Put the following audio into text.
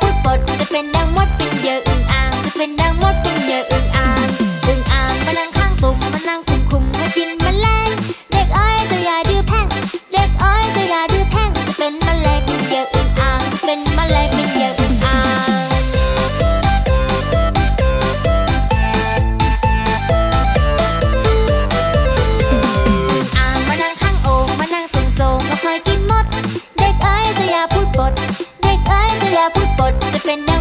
พูดปดจะเป็นดังมดเป็นเยอะอึ่งอ่างจะเป็นดังมดเป็นเยอะอึ่งอ่างอึ่งอ่างมานั่งข้างตุ่มมานั่งคุมคุมมากินมแมลงเด็กเอ้ยตัวยาดื้อแพ่งเด็กเอ้ยตัวยาดื้อแพ่งเป็นมแมลงเป็นเยอะอึ่งอ่างเป็นมแมลงเป็นเยอะ when